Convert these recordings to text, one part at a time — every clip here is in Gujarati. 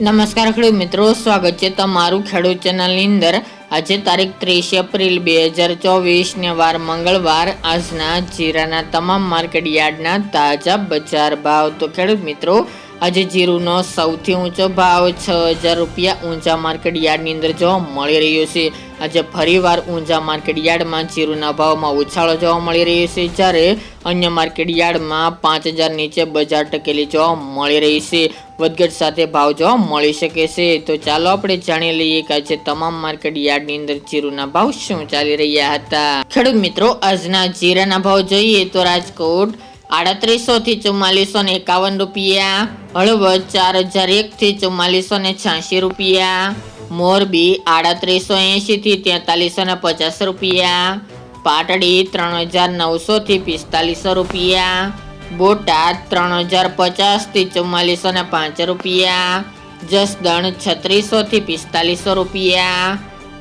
નમસ્કાર ખેડૂત મિત્રો, સ્વાગત છે તમારું ખેડૂત ચેનલની અંદર. આજે તારીખ ત્રીસ એપ્રિલ બે હજાર ચોવીસને વાર મંગળવાર. આજના જીરાના તમામ માર્કેટ યાર્ડના તાજા બજાર ભાવ. તો ખેડૂત મિત્રો, આજે જીરુનો સૌથી ઊંચો ભાવ છ હજાર રૂપિયા ઊંચા માર્કેટ યાર્ડની અંદર જોવા મળી રહ્યો છે. આજે ફરીવાર ઊંચા માર્કેટ યાર્ડમાં જીરુના ભાવમાં ઉછાળો જોવા મળી રહ્યો છે, જ્યારે અન્ય માર્કેટ યાર્ડમાં પાંચ હજાર નીચે બજાર ટકેલી જોવા મળી રહી છે. વધઘટ સાથે ભાવ જોવા મળી શકે છે. તો ચાલો આપણે જાણી લઈએ કે આજે તમામ માર્કેટ યાર્ડની અંદર જીરુના ભાવ શું ચાલી રહ્યા હતા. ખેડૂત મિત્રો, આજના જીરાના ભાવ જોઈએ તો રાજકોટ આડત્રીસો થી ચુમ્માલીસો ને એકાવન રૂપિયા, હળવદ ચાર હજાર એક થી ચુમ્માલીસો ને છ્યાસી રૂપિયા મોરબી આડત્રીસો એંશી થી તેતાલીસો ને પચાસ રૂપિયા. પાટડી ત્રણ હજાર નવસો થી પિસ્તાલીસો રૂપિયા. બોટાદ ત્રણ હજાર પચાસથી ચુમ્માલીસો ને પાંચ રૂપિયા. જસદણ છત્રીસો થી પિસ્તાલીસો રૂપિયા.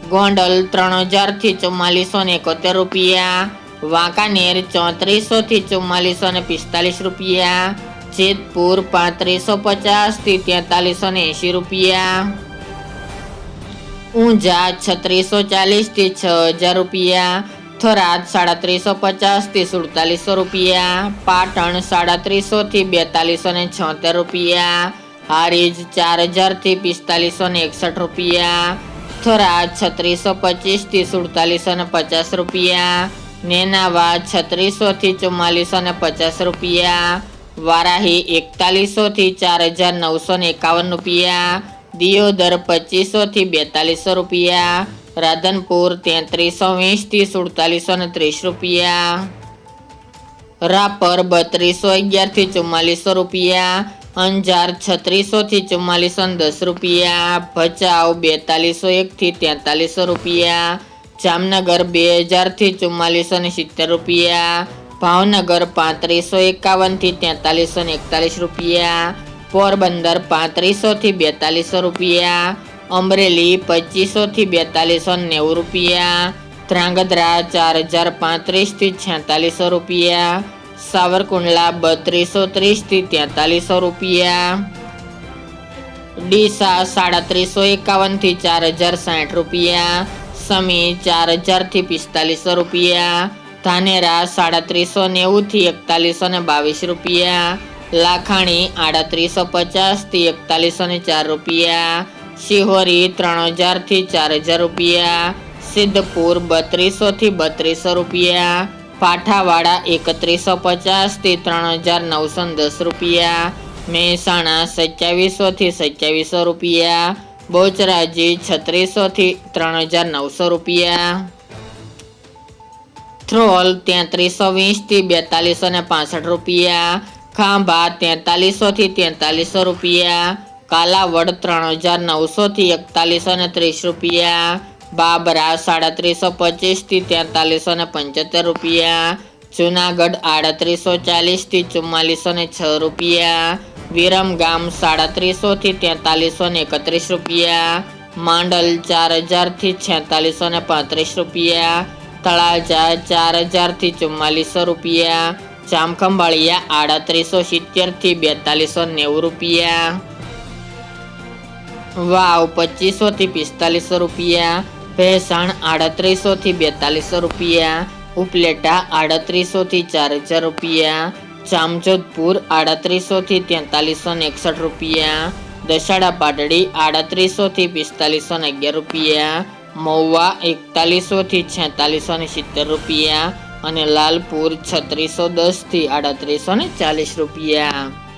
ગોંડલ ત્રણ હજારથી ચુમ્માલીસો ને એકોતેર રૂપિયા. વાંકાનેર ચોત્રીસો થી ચુમ્માલીસો ને પિસ્તાલીસ રૂપિયા. જેતપુર પાંત્રીસો પચાસથી તેતાલીસો ને એંશી રૂપિયા. ઊંઝા છત્રીસો ચાલીસથી છ હજાર રૂપિયા, થરાદ સાડત્રીસો પચાસથી સુડતાલીસો રૂપિયા, પાટણ સાડત્રીસો થી બેતાલીસો ને છોતેર રૂપિયા, હારીજ ચાર હજારથી પિસ્તાલીસો ને એકસઠ રૂપિયા, થરાદ છત્રીસો પચીસથી સુડતાલીસો ને પચાસ રૂપિયા, નેનાવા છત્રીસો થી ચુમ્માલીસો ને પચાસ રૂપિયા, વારાહી એકતાલીસો થી ચાર હજાર નવસો ને એકાવન રૂપિયા દિયોદર પચીસો થી બેતાલીસો રૂપિયા, રાધનપુર તેત્રીસો વીસથી સુડતાલીસો ને ત્રીસ રૂપિયા, રાપર બત્રીસો અગિયારથી ચુમ્માલીસો રૂપિયા, અંજાર છત્રીસો થી ચુમ્માલીસો ને દસ રૂપિયા, ભચાઉ બેતાલીસો એક થી તેતાલીસો રૂપિયા, જામનગર બે હજારથી ચુમ્માલીસો ને સિત્તેર રૂપિયા, ભાવનગર પાંત્રીસો એકાવનથી તેતાલીસો ને એકતાલીસ રૂપિયા પોરબંદર પાંત્રીસોથી બેતાલીસો રૂપિયા, અમરેલી પચીસોથી બેતાલીસો નેવું રૂપિયા, ધ્રાંગધ્રા ચાર હજાર પાંત્રીસથી છેતાલીસો રૂપિયા, સાવરકુંડલા બત્રીસો ત્રીસથી તેતાલીસો રૂપિયા, ડીસા સાડત્રીસો એકાવનથી ચાર હજાર સાઠ રૂપિયા, સમી ચાર હજારથી પિસ્તાલીસો રૂપિયા, ધાનેરા સાડત્રીસો નેવુંથી એકતાલીસો ને બાવીસ રૂપિયા લાખાણી આડત્રીસો પચાસથી એકતાલીસો ને ચાર રૂપિયા. શિહોરી ત્રણ હજારથી ચાર હજાર રૂપિયા. સિદ્ધપુર બત્રીસો થી બત્રીસો રૂપિયા. પાઠાવાડા એકત્રીસો પચાસથી ત્રણ હજાર નવસો દસ રૂપિયા. મહેસાણા સત્યાવીસો થી સત્યાવીસો રૂપિયા. બોચરાજી છત્રીસો થી ત્રણ હજાર નવસો રૂપિયા. થ્રોલ તેત્રીસો વીસથી બેતાલીસો ને પાસઠ રૂપિયા. ખાંભા તેતાલીસો થી તેતાલીસો રૂપિયા કાલાવડ ત્રણ હજાર નવસો થી એકતાલીસો ને ત્રીસ રૂપિયા, બાબરા સાડત્રીસો પચીસથી તેતાલીસો ને પંચોતેર રૂપિયા, જુનાગઢ આડત્રીસો ચાલીસથી ચુમ્માલીસો ને છ રૂપિયા, વિરમગામ સાડત્રીસો થી તેતાલીસો ને એકત્રીસ રૂપિયા, માંડલ ચાર હજારથી છેતાલીસો ને પાંત્રીસ રૂપિયા, તળાજા ચાર હજારથી ચુમ્માલીસો રૂપિયા જામખંભાળિયા આડત્રીસો સિત્તેરથી બેતાલીસો નેવું રૂપિયા. વાવ, પચીસો થી પિસ્તાલીસો રૂપિયા. ભેસાણ, આડત્રીસો થી બેતાલીસો રૂપિયા. ઉપલેટા, આડત્રીસો થી ચાર હજાર રૂપિયા. ચામજોધપુર આડત્રીસો થી તેતાલીસો ને એકસઠ રૂપિયા. દશાડા પાટડી, આડત્રીસો થી પિસ્તાલીસો ને અગિયાર રૂપિયા. મહુવા, એકતાલીસો થી છેતાલીસો ને સિત્તેર રૂપિયા. અને લાલપુર છત્રીસો દસથી આડત્રીસો ને ચાલીસ રૂપિયા.